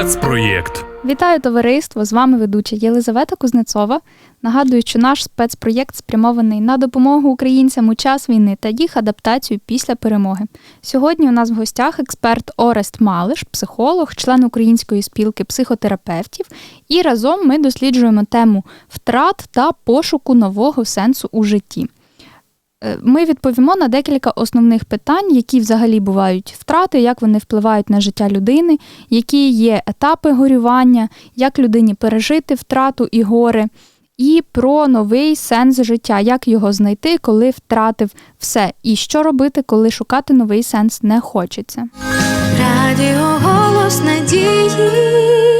Спецпроєкт. Вітаю товариство! З вами ведуча Єлизавета Кузнецова. Нагадую, що наш спецпроєкт спрямований на допомогу українцям у час війни та їх адаптацію після перемоги. Сьогодні у нас в гостях експерт Орест Малиш, психолог, член Української спілки психотерапевтів. І разом ми досліджуємо тему втрат та пошуку нового сенсу у житті. Е, ми відповімо на декілька основних питань, які взагалі бувають втрати, як вони впливають на життя людини, які є етапи горювання, як людині пережити втрату і гори, і про новий сенс життя, як його знайти, коли втратив все, і що робити, коли шукати новий сенс не хочеться. Радіо голос надії.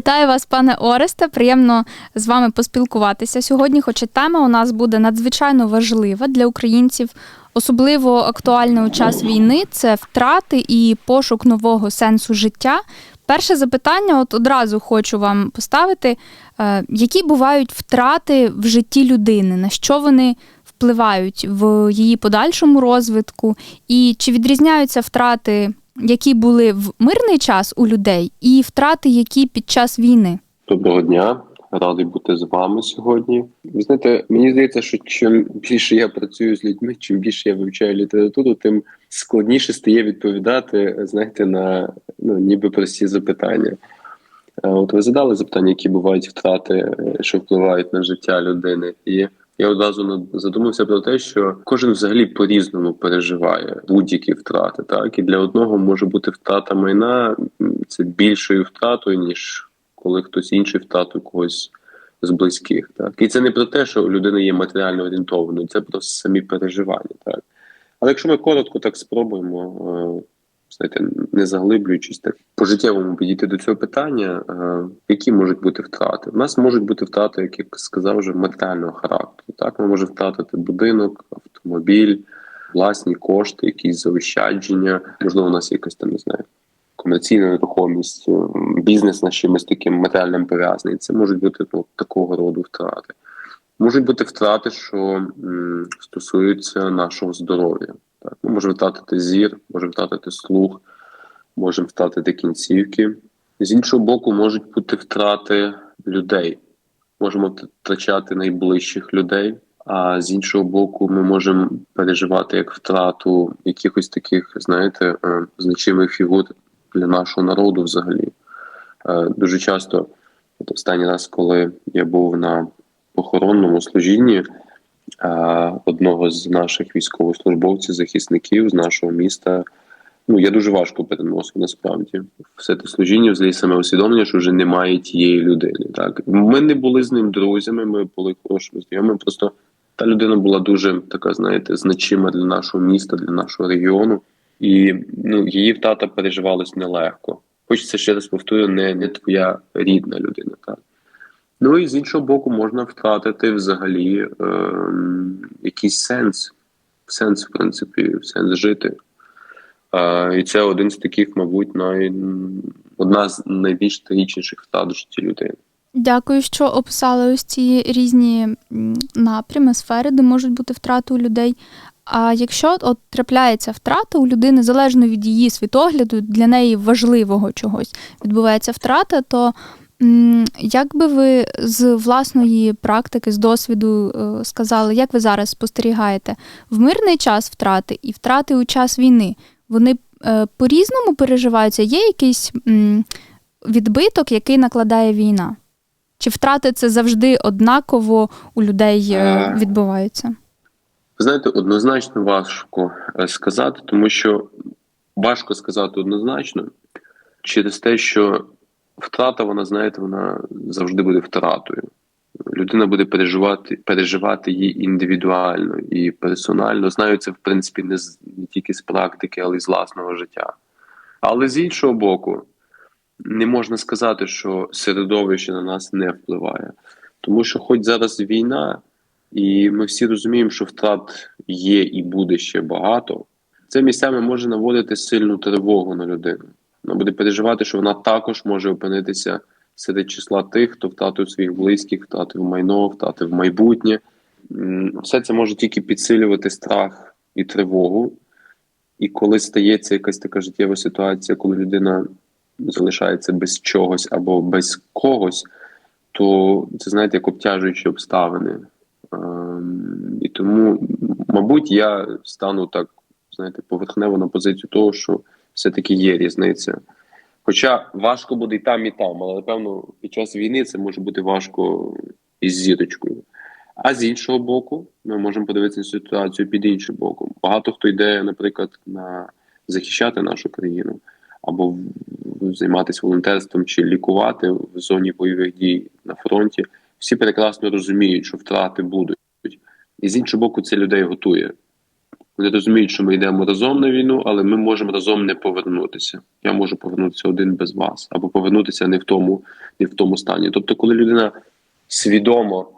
Вітаю вас, пане Оресте. Приємно з вами поспілкуватися сьогодні. Хоча тема у нас буде надзвичайно важлива для українців, особливо актуальна у час війни. Це втрати і пошук нового сенсу життя. Перше запитання, от одразу хочу вам поставити: е, які бувають втрати в житті людини, на що вони впливають в її подальшому розвитку, і чи відрізняються втрати які були в мирний час у людей, і втрати, які під час війни. Доброго дня, радий бути з вами сьогодні. Ви знаєте, мені здається, що чим більше я працюю з людьми, чим більше я вивчаю літературу, тим складніше стає відповідати, знаєте, на ну ніби прості запитання. От ви задали запитання, які бувають втрати, е, що впливають на життя людини, і я одразу задумався про те, що кожен взагалі по-різному переживає будь-які втрати. Так і для одного може бути втрата майна це більшою втратою, ніж коли хтось інший втратив когось з близьких. Так і це не про те, що людина є матеріально орієнтованою, це про самі переживання. Так, але якщо ми коротко так спробуємо. Знаєте, не заглиблюючись так по життєвому підійти до цього питання, е, які можуть бути втрати. У нас можуть бути втрати, як я сказав, вже матеріального характеру. Так, ми можемо втратити будинок, автомобіль, власні кошти, якісь заощадження. Можливо, у нас якась там не знаю. Комерційна нерухомість, е, бізнес на чимось таким матеріальним пов'язаний. Це можуть бути ну, такого роду втрати. Можуть бути втрати, що м, стосуються нашого здоров'я. Так, Ми можемо втратити зір, можемо втратити слух, можемо втратити кінцівки. З іншого боку, можуть бути втрати людей. Можемо втрачати найближчих людей, а з іншого боку, ми можемо переживати як втрату якихось таких, знаєте, е, значимих фігур для нашого народу взагалі. Е, дуже часто, от останній раз, коли я був на похоронному служінні одного з наших військовослужбовців, захисників з нашого міста. Ну, я дуже важко переносив насправді все те служіння, взагалі саме усвідомлення, що вже немає тієї людини. Так ми не були з ним друзями, ми були хорошими знайомими. Просто та людина була дуже така, знаєте, значима для нашого міста, для нашого регіону, і ну її втата переживалось нелегко. Хочеться ще раз повторю, не не твоя рідна людина. Так Ну і з іншого боку, можна втратити взагалі е, якийсь сенс, сенс, в принципі, сенс жити. Е, І це один з таких, мабуть, най... одна з найбільш трагічніших втрат в житті людини. Дякую, що описали ось ці різні напрями, сфери, де можуть бути втрати у людей. А якщо от трапляється втрата у людини, залежно від її світогляду, для неї важливого чогось відбувається втрата, то як би ви з власної практики, з досвіду е, сказали, як ви зараз спостерігаєте в мирний час втрати і втрати у час війни? Вони е, по-різному переживаються? Є якийсь відбиток, який накладає війна? Чи втрати це завжди однаково у людей е, відбуваються? Ви знаєте, однозначно важко сказати, тому що важко сказати однозначно через те, що втрата, вона, знаєте, вона завжди буде втратою. Людина буде переживати переживати її індивідуально і персонально. Знаю, це в принципі не, з, не тільки з практики, але й з власного життя. Але з іншого боку, не можна сказати, що середовище на нас не впливає. Тому що, хоч зараз війна, і ми всі розуміємо, що втрат є і буде ще багато, це місцями може наводити сильну тривогу на людину. Буде переживати, що вона також може опинитися серед числа тих, хто втратив своїх близьких, втратив майно, втратив майбутнє. Все це може тільки підсилювати страх і тривогу. І коли стається якась така життєва ситуація, коли людина залишається без чогось або без когось, то це знаєте як обтяжуючі обставини. Ем, І тому, мабуть, я стану так, знаєте, поверхнево на позицію того, що все-таки є різниця. Хоча важко буде і там, і там, але напевно під час війни це може бути важко із зірочкою. А з іншого боку, ми можемо подивитися ситуацію під іншим боком. Багато хто йде, наприклад, на захищати нашу країну або займатися волонтерством чи лікувати в зоні бойових дій на фронті. Всі прекрасно розуміють, що втрати будуть. І з іншого боку, це людей готує. Вони розуміють, що ми йдемо разом на війну, але ми можемо разом не повернутися. Я можу повернутися один без вас, або повернутися не в тому, не в тому стані. Тобто, коли людина свідомо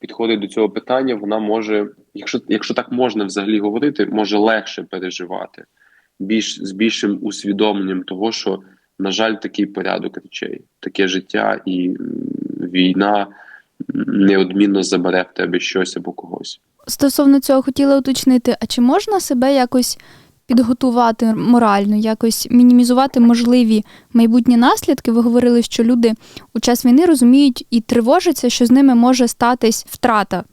підходить до цього питання, вона може, якщо, якщо так можна взагалі говорити, може легше переживати більш з більшим усвідомленням того, що, на жаль, такий порядок речей, таке життя і війна неодмінно забере в тебе щось або когось. Стосовно цього хотіла уточнити, а чи можна себе якось підготувати морально, якось мінімізувати можливі майбутні наслідки? Ви говорили, що люди у час війни розуміють і тривожаться, що з ними може статись втрата.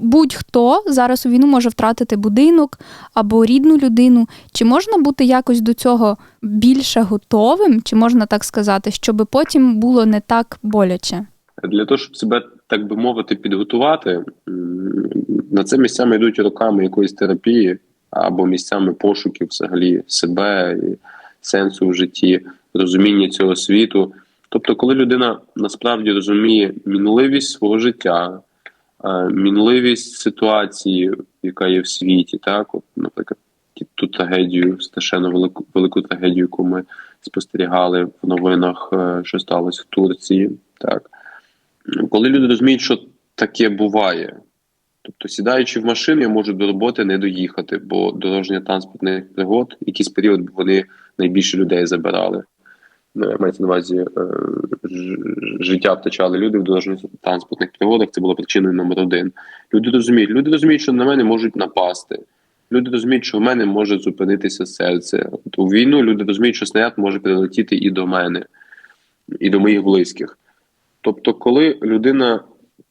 Будь-хто зараз у війну може втратити будинок або рідну людину. Чи можна бути якось до цього більше готовим, чи можна так сказати, щоб потім було не так боляче? Для того, щоб себе, так би мовити, підготувати, на це місцями йдуть роками якоїсь терапії або місцями пошуків взагалі себе, і сенсу в житті, розуміння цього світу. Тобто, коли людина насправді розуміє мінливість свого життя, е, мінливість ситуації, яка є в світі, так, от, наприклад, ту трагедію, страшенно велику, велику трагедію, яку ми спостерігали в новинах, е, що сталося в Турції, так. Коли люди розуміють, що таке буває, тобто сідаючи в машину, я можу до роботи не доїхати, бо дорожньо транспортних пригод, якийсь період вони найбільше людей забирали. Ну, Мається на увазі е, життя втрачали люди в дорожньо-транспортних пригодах. Це було причиною номер один. Люди розуміють, люди розуміють, що на мене можуть напасти. Люди розуміють, що в мене може зупинитися серце. От у війну люди розуміють, що снаряд може прилетіти і до мене, і до моїх близьких. Тобто, коли людина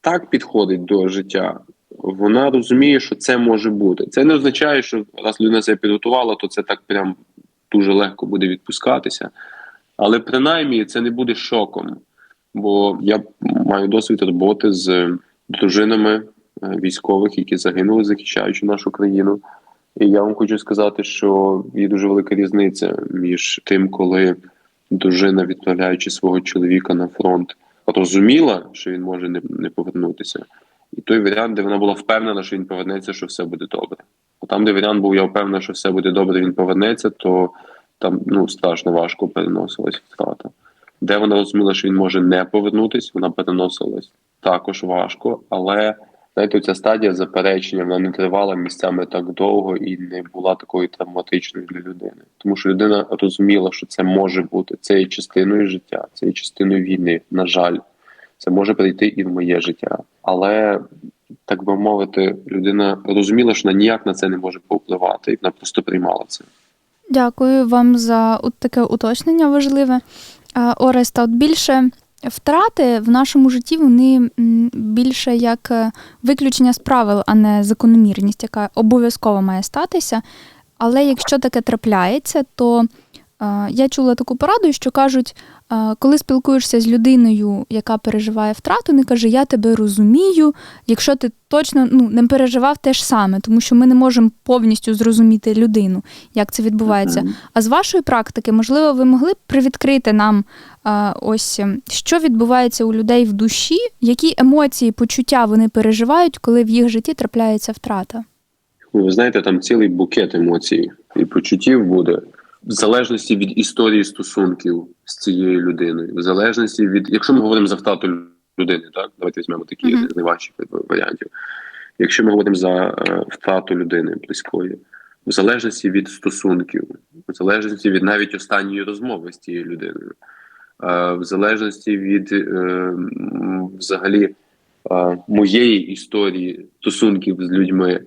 так підходить до життя, вона розуміє, що це може бути. Це не означає, що раз людина це підготувала, то це так прям дуже легко буде відпускатися. Але принаймні це не буде шоком. Бо я маю досвід роботи з дружинами е, військових, які загинули, захищаючи нашу країну. І я вам хочу сказати, що є дуже велика різниця між тим, коли дружина, відправляючи свого чоловіка на фронт, розуміла, що він може не, не повернутися, і той варіант, де вона була впевнена, що він повернеться, що все буде добре. А там, де варіант був, я впевнена, що все буде добре, він повернеться, то там ну страшно важко переносилась втрата. Де вона розуміла, що він може не повернутися, вона переносилась також важко, але знаєте, ця стадія заперечення вона не тривала місцями так довго і не була такою травматичною для людини. Тому що людина розуміла, що це може бути це є частиною життя, це є частиною війни. На жаль, це може прийти і в моє життя. Але так би мовити, людина розуміла, що вона ніяк на це не може повпливати, і вона просто приймала це. Дякую вам за таке уточнення важливе. Ореста, от більше втрати в нашому житті вони більше як е, виключення з правил, а не закономірність, яка обов'язково має статися. Але якщо таке трапляється, то я чула таку пораду, що кажуть, е, коли спілкуєшся з людиною, яка переживає втрату, не каже, я тебе розумію, якщо ти точно ну, не переживав те ж саме, тому що ми не можемо повністю зрозуміти людину, як це відбувається. Мгм. А з вашої практики, можливо, ви могли б привідкрити нам ось ем, що відбувається у людей в душі, які емоції, почуття вони переживають, коли в їх житті трапляється втрата? Ви знаєте, там цілий букет емоцій і почуттів буде в залежності від історії стосунків з цією людиною, в залежності від, якщо ми говоримо за втрату людини, так давайте візьмемо такі Мгм. з найважчих варіантів. Якщо ми говоримо за е, втрату людини близької, в залежності від стосунків, в залежності від навіть останньої розмови з тією людиною, е, в залежності від е, взагалі е, моєї історії стосунків з людьми,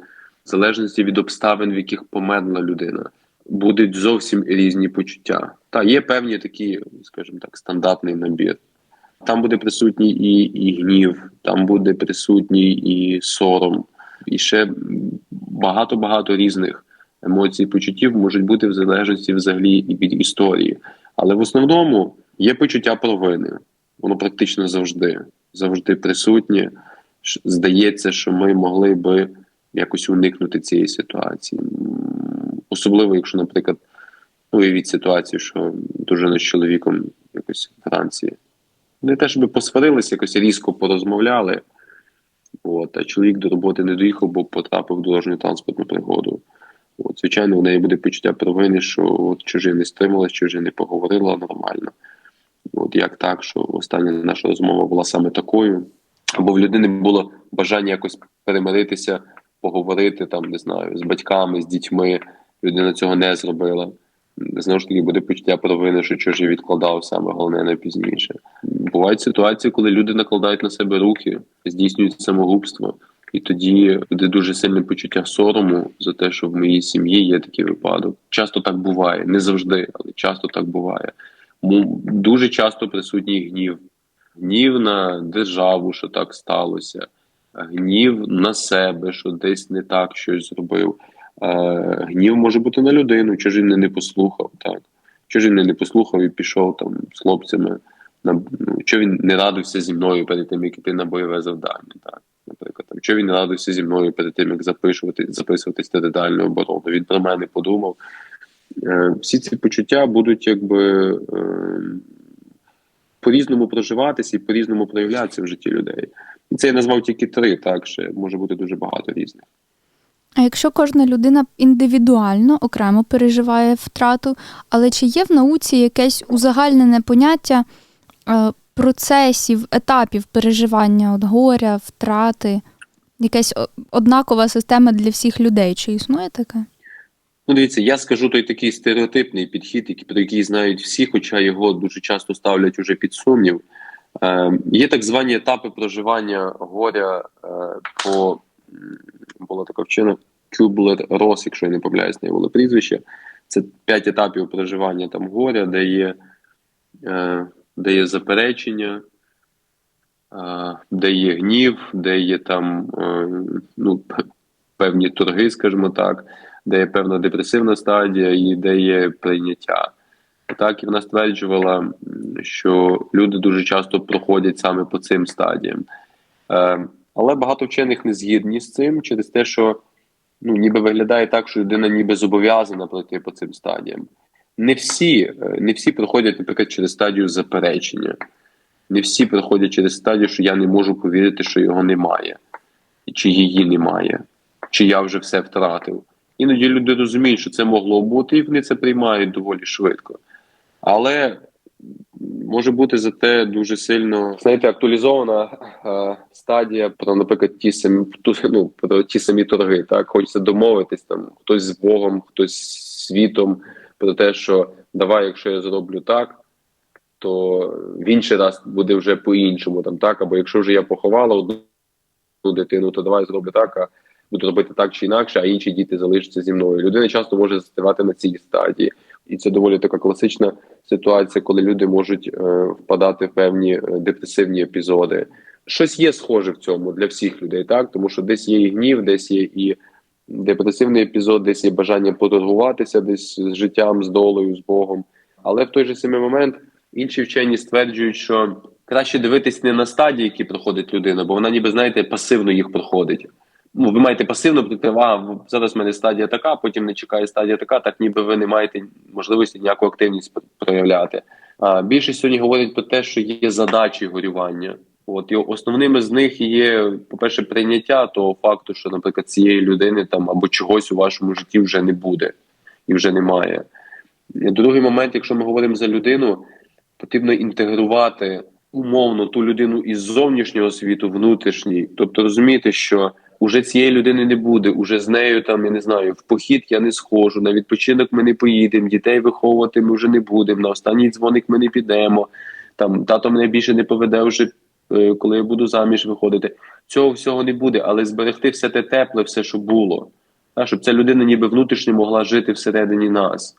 в залежності від обставин, в яких померла людина. Будуть зовсім різні почуття. Та є певні такі, скажімо так, стандартний набір. Там буде присутній і, і гнів, там буде присутній і сором, і ще багато-багато різних емоцій почуттів можуть бути в залежності взагалі від історії. Але в основному є почуття провини. Воно практично завжди, завжди присутнє. Здається, що ми могли би якось уникнути цієї ситуації. Особливо, якщо, наприклад, уявіть ситуацію, що дружина з чоловіком якось в Франції. Не те, щоб посварилися, якось різко порозмовляли. От, а чоловік до роботи не доїхав, бо потрапив в дорожню транспортну пригоду. От, звичайно, у неї буде почуття провини, що от чужі не стрималась, чужі не поговорила нормально. От як так, що остання наша розмова була саме такою, або в людини було бажання якось перемиритися, поговорити там, не знаю, з батьками, з дітьми. Людина цього не зробила. Знову ж таки, буде почуття провини, що чужі відкладав саме головне на пізніше. Бувають ситуації, коли люди накладають на себе руки, здійснюють самогубство. І тоді буде дуже сильне почуття сорому за те, що в моїй сім'ї є такий випадок. Часто так буває, не завжди, але часто так буває. Дуже часто присутній гнів. Гнів на державу, що так сталося, гнів на себе, що десь не так щось зробив. Е, Гнів може бути на людину, що ж він не послухав, так. Він не послухав і пішов там з хлопцями, на ну, що він не радився зі мною перед тим, як іти на бойове завдання, так. Наприклад, там, що він не радився зі мною перед тим, як записувати, записуватись територіальну оборону. Він про мене подумав. Е, всі ці почуття будуть якби е, по-різному проживатися і по-різному проявлятися в житті людей. І це я назвав тільки три, так ще може бути дуже багато різних. А якщо кожна людина індивідуально окремо переживає втрату, але чи є в науці якесь узагальнене поняття е, процесів, етапів переживання от горя, втрати, якась однакова система для всіх людей? Чи існує таке? Ну, дивіться, я скажу той такий стереотипний підхід, який, про який знають всі, хоча його дуже часто ставлять уже під сумнів. Е, є так звані етапи проживання горя е, по була така вчена Кюблер Рос, якщо я не помиляюсь, не було прізвище. Це п'ять етапів проживання там горя, де є, е, де є заперечення, е, де є гнів, де є там е, ну, певні торги, скажімо так де є певна депресивна стадія і де є прийняття. Так, і вона стверджувала, що люди дуже часто проходять саме по цим стадіям. Але багато вчених не згідні з цим через те, що ну, ніби виглядає так, що людина ніби зобов'язана пройти по цим стадіям. Не всі, е, не всі проходять, наприклад, через стадію заперечення. Не всі проходять через стадію, що я не можу повірити, що його немає, чи її немає, чи я вже все втратив. Іноді люди розуміють, що це могло бути, і вони це приймають доволі швидко. Але може бути зате дуже сильно знаєте, актуалізована е, стадія про, наприклад, ті самі ту, ну, про ті самі торги. Так, хочеться домовитись там, хтось з Богом, хтось з світом, про те, що давай, якщо я зроблю так, то в інший раз буде вже по-іншому. Там так, або якщо вже я поховала одну дитину, то давай зроблю так. а буду робити так чи інакше, а інші діти залишаться зі мною. Людина часто може застрівати на цій стадії, і це доволі така класична ситуація, коли люди можуть е, впадати в певні е, депресивні епізоди. Щось є схоже в цьому для всіх людей, так тому що десь є і гнів, десь є і депресивний епізод, десь є бажання поторгуватися, десь з життям, з долею, з Богом. Але в той же самий момент інші вчені стверджують, що краще дивитись не на стадії, які проходить людина, бо вона, ніби знаєте, пасивно їх проходить ну, ви маєте пасивно прийти, а зараз в мене стадія така, потім не чекає стадія така, так ніби ви не маєте можливості ніяку активність проявляти. А більшість сьогодні говорить про те, що є задачі горювання. От і основними з них є, по-перше, прийняття того факту, що, наприклад, цієї людини там або чогось у вашому житті вже не буде і вже немає. Другий момент, якщо ми говоримо за людину, потрібно інтегрувати умовно ту людину із зовнішнього світу, внутрішній, тобто розуміти, що уже цієї людини не буде, уже з нею там я не знаю, в похід я не схожу, на відпочинок ми не поїдемо, дітей виховувати ми вже не будемо. На останній дзвоник ми не підемо. Там тато мене більше не поведе вже, е, коли я буду заміж виходити. Цього всього не буде, але зберегти все те тепле, все, що було. щоб ця людина ніби внутрішньо могла жити всередині нас.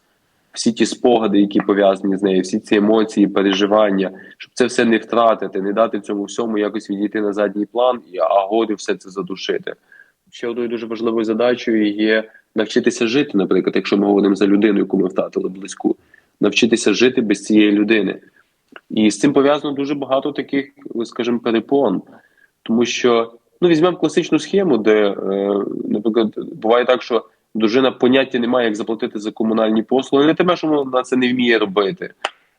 Всі ті спогади, які пов'язані з нею, всі ці емоції, переживання, щоб це все не втратити, не дати цьому всьому якось відійти на задній план, і горю все це задушити. Ще одною дуже важливою задачею є навчитися жити, наприклад, якщо ми говоримо за людину, яку ми втратили близьку, навчитися жити без цієї людини. І з цим пов'язано дуже багато таких, скажімо, перепон, тому що ну візьмемо класичну схему, де, е, наприклад, буває так, що дружина поняття немає, як заплатити за комунальні послуги, не тебе, що вона це не вміє робити,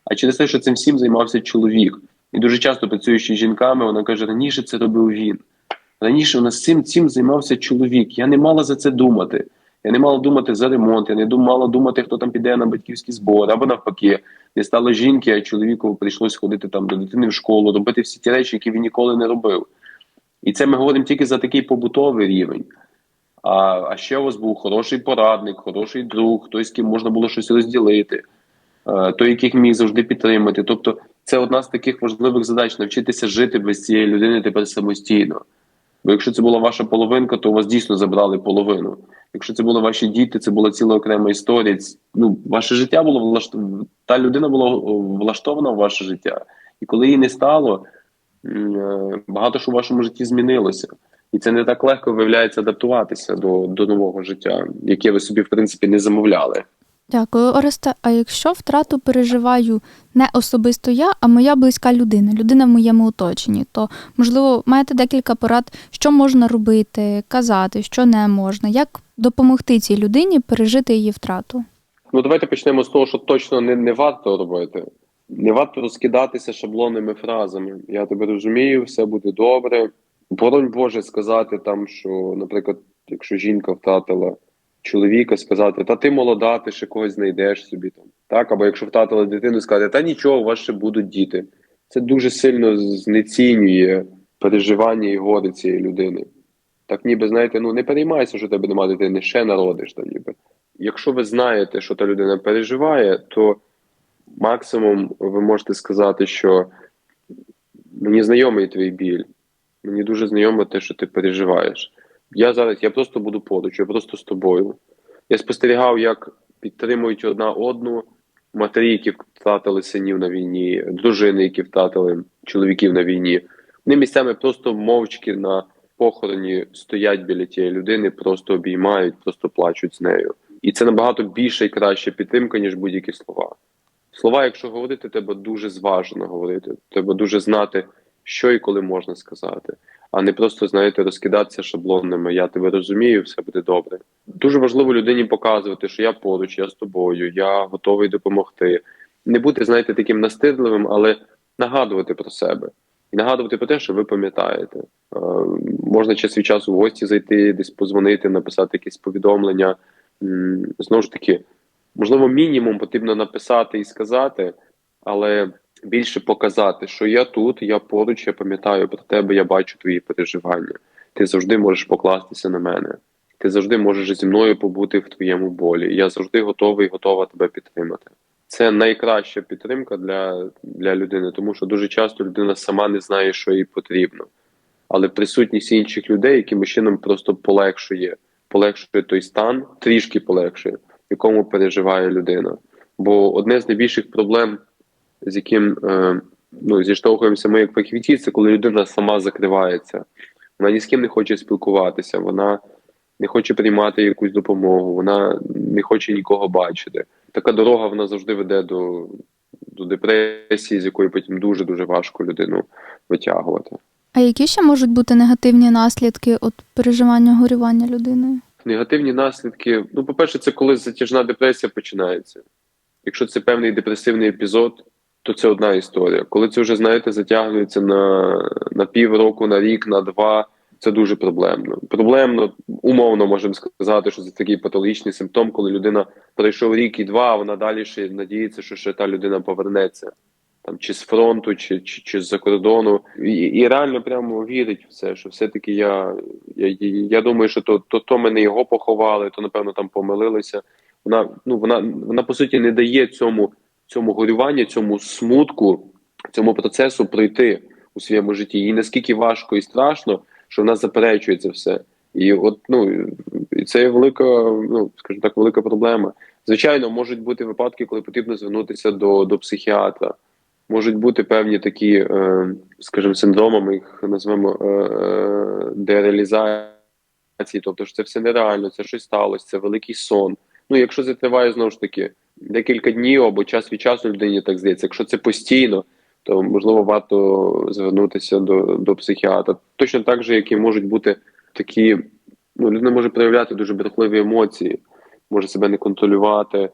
а через те, що цим всім займався чоловік. І дуже часто працюючи з жінками, вона каже: раніше це робив він. Раніше у нас цим цим займався чоловік. Я не мала за це думати. Я не мала думати за ремонт, я не мала думати, хто там піде на батьківський збор, або навпаки, не стало жінки, а чоловіку прийшлось ходити там до дитини в школу, робити всі ті речі, які він ніколи не робив. І це ми говоримо тільки за такий побутовий рівень. А, а ще у вас був хороший порадник, хороший друг, хтось з ким можна було щось розділити, е, той, яких міг завжди підтримати. Тобто, це одна з таких важливих задач навчитися жити без цієї людини тепер самостійно. Бо якщо це була ваша половинка, то у вас дійсно забрали половину. Якщо це були ваші діти, це була ціла окрема історія. Ну, ваше життя було влаштовано, та людина була влаштована в ваше життя. І коли її не стало, е, багато що в вашому житті змінилося. І це не так легко виявляється адаптуватися до, до нового життя, яке ви собі, в принципі, не замовляли. Дякую, Ореста. А якщо втрату переживаю не особисто я, а моя близька людина, людина в моєму оточенні, то можливо маєте декілька порад, що можна робити, казати, що не можна, як допомогти цій людині пережити її втрату? Ну, давайте почнемо з того, що точно не, не варто робити. Не варто розкидатися шаблонними фразами. Я тебе розумію, все буде добре. Боронь Боже сказати там, що, наприклад, якщо жінка втратила чоловіка, сказати, та ти молода, ти ще когось знайдеш собі там. Так, або якщо втратила дитину, сказати, та нічого, у вас ще будуть діти. Це дуже сильно знецінює переживання і горе цієї людини. Так ніби, знаєте, ну не переймайся, що тебе немає дитини, ще народиш там ніби якщо ви знаєте, що та людина переживає, то максимум ви можете сказати, що мені знайомий твій біль, мені дуже знайомо те, що ти переживаєш. Я зараз я просто буду поруч, я просто з тобою. Я спостерігав, як підтримують одна одну матері, які втратили синів на війні, дружини, які втратили чоловіків на війні. Вони місцями просто мовчки на похороні стоять біля тієї людини, просто обіймають, просто плачуть з нею. І це набагато більша і краща підтримка, ніж будь-які слова. Слова, якщо говорити, треба дуже зважено говорити. Треба дуже знати, що і коли можна сказати, а не просто, знаєте, розкидатися шаблонними. Я тебе розумію, все буде добре. Дуже важливо людині показувати, що я поруч, я з тобою, я готовий допомогти. Не бути, знаєте, таким настирливим, але нагадувати про себе. І нагадувати про те, що ви пам'ятаєте. Е, можна час від часу в гості зайти, десь позвонити, написати якесь повідомлення. Знову ж таки, можливо, мінімум потрібно написати і сказати, але більше показати, що я тут, я поруч, я пам'ятаю про тебе, я бачу твої переживання. Ти завжди можеш покластися на мене. Ти завжди можеш зі мною побути в твоєму болі. Я завжди готовий, готова тебе підтримати. Це найкраща підтримка для, для людини, тому що дуже часто людина сама не знає, що їй потрібно. Але присутність інших людей якимось чином просто полегшує, полегшує той стан, трішки полегшує, в якому переживає людина. Бо одне з найбільших проблем, з яким е, ну, зіштовхуємося ми як фахівці, це коли людина сама закривається. Вона ні з ким не хоче спілкуватися, вона не хоче приймати якусь допомогу, вона не хоче нікого бачити. Така дорога вона завжди веде до, до депресії, з якої потім дуже дуже важко людину витягувати. А які ще можуть бути негативні наслідки от переживання горювання людиною? Негативні наслідки. Ну, по-перше, це коли затяжна депресія починається. Якщо це певний депресивний епізод, то це одна історія. Коли це вже, знаєте, затягується на, на півроку, на рік, на два, це дуже проблемно. Проблемно, умовно можемо сказати, що це такий патологічний симптом, коли людина пройшов рік і два, а вона далі ще надіється, що ще та людина повернеться. Там чи з фронту, чи, чи, чи з-за кордону, і, і реально прямо вірить в це, що все-таки я, я, я думаю, що то, то, то мене його поховали, то напевно там помилилися. Вона ну вона вона по суті не дає цьому цьому горюванню, цьому смутку, цьому процесу пройти у своєму житті. Їй наскільки важко і страшно, що вона заперечує це все. І от ну і це є велика, ну скажімо так, велика проблема. Звичайно, можуть бути випадки, коли потрібно звернутися до, до психіатра. Можуть бути певні такі, е, скажімо, синдроми, ми їх назвемо е, е, дереалізації, тобто що це все нереально, це щось сталося, це великий сон. Ну, якщо це триває знову ж таки декілька днів або час від часу людині так здається. Якщо це постійно, то можливо варто звернутися до до психіатра. Точно так же, як і можуть бути такі, ну людина може проявляти дуже брехливі емоції, може себе не контролювати,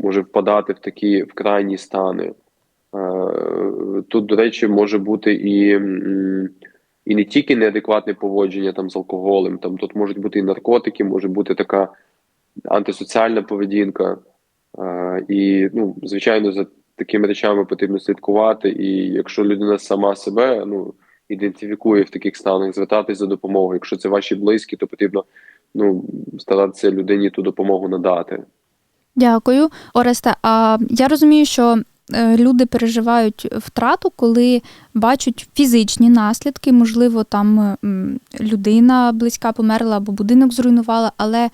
може впадати в такі в крайні стани. Е, Тут, до речі, може бути і. і не тільки неадекватне поводження там з алкоголем, там тут можуть бути і наркотики, може бути така антисоціальна поведінка. І, ну, звичайно, за такими речами потрібно слідкувати. І якщо людина сама себе ну, ідентифікує в таких станах, звертатись за допомогою. Якщо це ваші близькі, то потрібно ну, старатися людині ту допомогу надати. Дякую, Оресте. А я розумію, що е, люди переживають втрату, коли бачать фізичні наслідки. Можливо, там людина близька померла або будинок зруйнувала. Але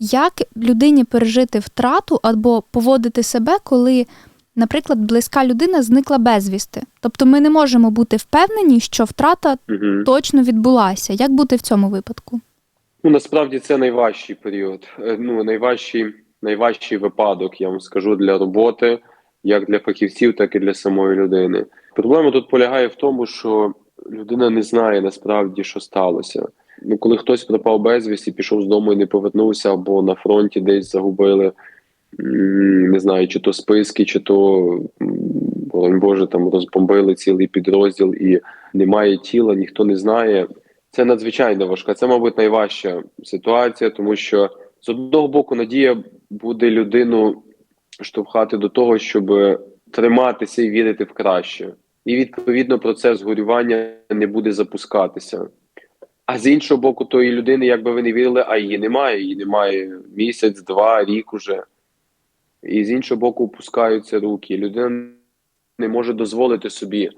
як людині пережити втрату або поводити себе, коли, наприклад, близька людина зникла безвісти? Тобто ми не можемо бути впевнені, що втрата Угу. точно відбулася. Як бути в цьому випадку? Ну, насправді це найважчий період. Е, Ну, найважчий, найважчий випадок, я вам скажу, для роботи, як для фахівців, так і для самої людини. Проблема тут полягає в тому, що людина не знає насправді, що сталося. Ну, коли хтось пропав безвісті, пішов з дому і не повернувся, або на фронті десь загубили, не знаю, чи то списки, чи то, боронь Боже, там розбомбили цілий підрозділ і немає тіла, ніхто не знає. Це надзвичайно важка. Це, мабуть, найважча ситуація, тому що з одного боку надія буде людину штовхати до того, щоб триматися і вірити в краще. І відповідно процес горювання не буде запускатися. А з іншого боку, тої людини, як би ви не вірили, а її немає. Її немає місяць, два, рік уже. І з іншого боку, опускаються руки. Людина не може дозволити собі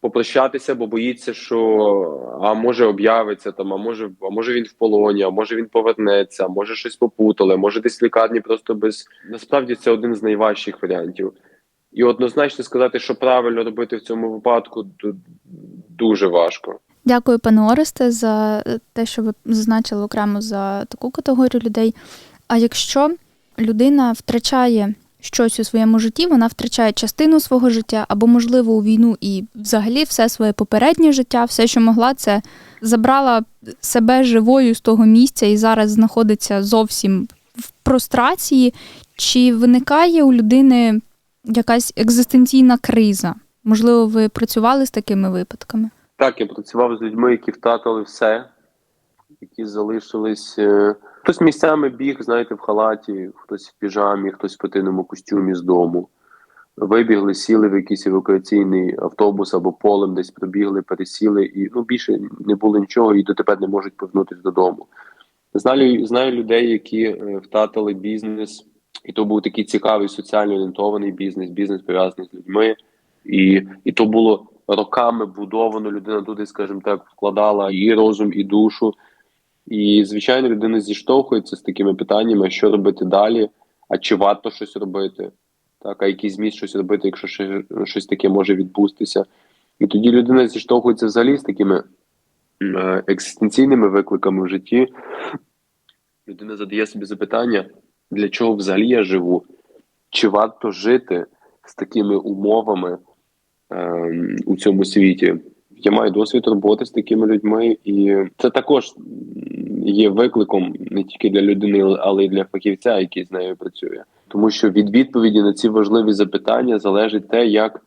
попрощатися, бо боїться, що а може об'явиться там, а може, а може він в полоні, а може він повернеться, а може щось попутали, може десь в лікарні просто без насправді це один з найважчих варіантів. І однозначно сказати, що правильно робити в цьому випадку, дуже важко. Дякую, пане Оресте, за те, що ви зазначили окремо за таку категорію людей. А якщо людина втрачає щось у своєму житті, вона втрачає частину свого життя або, можливо, у війну і взагалі все своє попереднє життя, все, що могла, це забрала себе живою з того місця і зараз знаходиться зовсім в прострації. Чи виникає у людини якась екзистенційна криза? Можливо, ви працювали з такими випадками? Так, я працював з людьми, які втратили все, які залишились. е, Хтось місцями біг, знаєте, в халаті, хтось в піжамі, хтось в спортивному костюмі з дому. Вибігли, сіли в якийсь евакуаційний автобус або полем десь пробігли, пересіли, і ну більше не було нічого, і дотепер не можуть повернутися додому. Знаю, знаю людей, які е, втратили бізнес, і то був такий цікавий соціально орієнтований бізнес, бізнес пов'язаний з людьми. І, і то було роками будовано. Людина туди, скажімо так, вкладала і розум, і душу. І, звичайно, людина зіштовхується з такими питаннями, що робити далі, а чи варто щось робити, так, а який зміст щось робити, якщо ще щось таке може відбутися. І тоді людина зіштовхується взагалі з такими е, екзистенційними викликами в житті. Людина задає собі запитання, для чого взагалі я живу? Чи варто жити з такими умовами у цьому світі? Я маю досвід роботи з такими людьми, і це також є викликом не тільки для людини, але й для фахівця, який з нею працює. Тому що від відповіді на ці важливі запитання залежить те, як,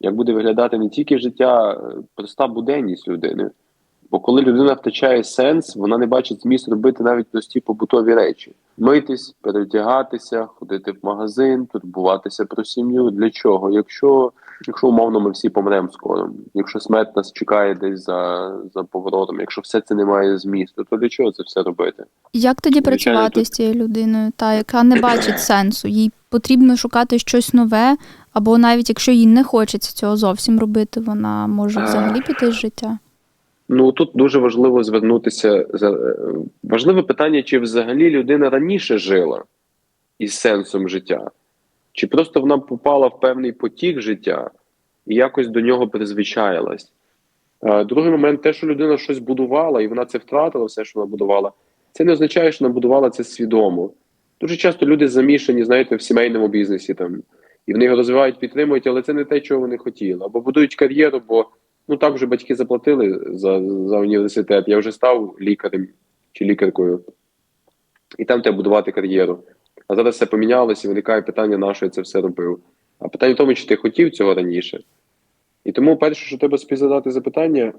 як буде виглядати не тільки життя, е, проста буденність людини. Бо коли людина втрачає сенс, вона не бачить зміст робити навіть прості побутові речі: митись, передягатися, ходити в магазин, турбуватися про сім'ю. Для чого? Якщо, якщо умовно ми всі помремо скоро, якщо смерть нас чекає десь за, за поворотом, якщо все це не має змісту, то для чого це все робити? Як тоді Звичайно, працювати тут- з цією людиною, та яка не бачить сенсу? Їй потрібно шукати щось нове, або навіть якщо їй не хочеться цього зовсім робити, вона може взагалі піти з життя. Ну тут дуже важливо звернутися за е, важливе питання, чи взагалі людина раніше жила із сенсом життя, чи просто вона попала в певний потік життя і якось до нього призвичаїлась. Е, Другий момент, те, що людина щось будувала, і вона це втратила, все, що вона будувала, це не означає, що вона будувала це свідомо. Дуже часто люди замішані, знаєте, в сімейному бізнесі там, і вони його розвивають, підтримують, але це не те, чого вони хотіли. Або будують кар'єру, бо ну так вже батьки заплатили за, за університет. Я вже став лікарем чи лікаркою, і там треба будувати кар'єру. А зараз все помінялося, і виникає питання, на що я це все робив. А питання в тому, чи ти хотів цього раніше. І тому перше, що треба собі задати запитання,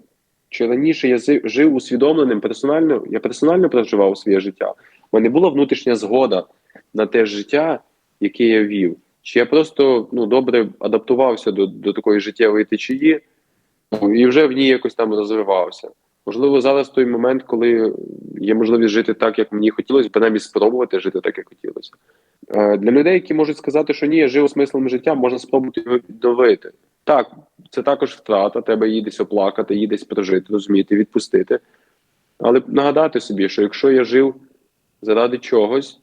чи раніше я жив усвідомленим персонально, я персонально проживав своє життя. У мене була внутрішня згода на те життя, яке я вів. Чи я просто ну, добре адаптувався до, до такої життєвої течії ну, і вже в ній якось там розвивався. Можливо, зараз той момент, коли є можливість жити так, як мені хотілося, принаймні спробувати жити так, як хотілося. Е, Для людей, які можуть сказати, що ні, я жив смислом життя, можна спробувати його відновити. Так, це також втрата, треба її десь оплакати, її десь прожити, розуміти, відпустити. Але нагадати собі, що якщо я жив заради чогось,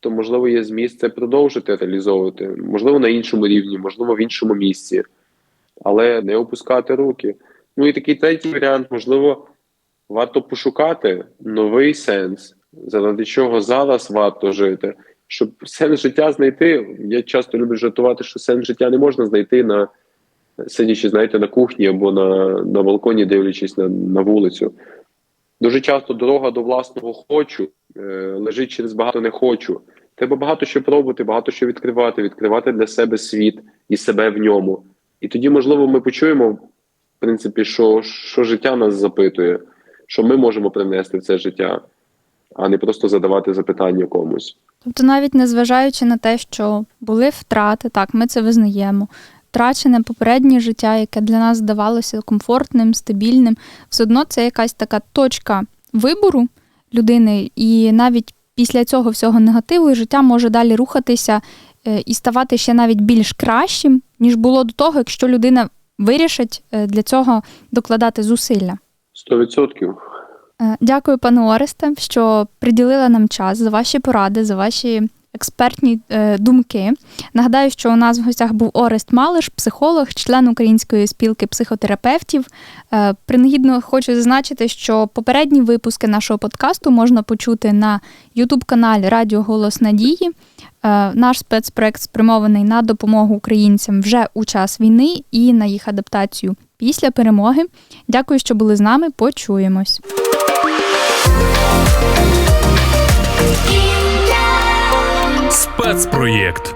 то можливо є зміст це продовжити реалізовувати, можливо, на іншому рівні, можливо, в іншому місці, але не опускати руки. Ну і такий третій варіант, можливо, варто пошукати новий сенс, заради чого зараз варто жити. Щоб сенс життя знайти, я часто люблю жартувати, що сенс життя не можна знайти на сидячи, знаєте, на кухні або на, на балконі, дивлячись на, на вулицю. Дуже часто дорога до власного хочу е, лежить через багато не хочу. Треба багато що пробувати, багато що відкривати, відкривати для себе світ і себе в ньому. І тоді, можливо, ми почуємо, принципі, що, що життя нас запитує, що ми можемо принести в це життя, а не просто задавати запитання комусь. Тобто, навіть незважаючи на те, що були втрати, так, ми це визнаємо. Втрачене попереднє життя, яке для нас здавалося комфортним, стабільним, все одно це якась така точка вибору людини, і навіть після цього всього негативу життя може далі рухатися е, і ставати ще навіть більш кращим, ніж було до того, якщо людина вирішить е, для цього докладати зусилля. Сто відсотків. Е, Дякую, пане Оресте, що приділили нам час за ваші поради, за ваші експертні е, думки. Нагадаю, що у нас в гостях був Орест Малиш, психолог, член Української спілки психотерапевтів. Е, принагідно хочу зазначити, що попередні випуски нашого подкасту можна почути на Ютуб-каналі Радіо Голос Надії. Е, Наш спецпроект спрямований на допомогу українцям вже у час війни і на їх адаптацію після перемоги. Дякую, що були з нами. Почуємось. Спецпроєкт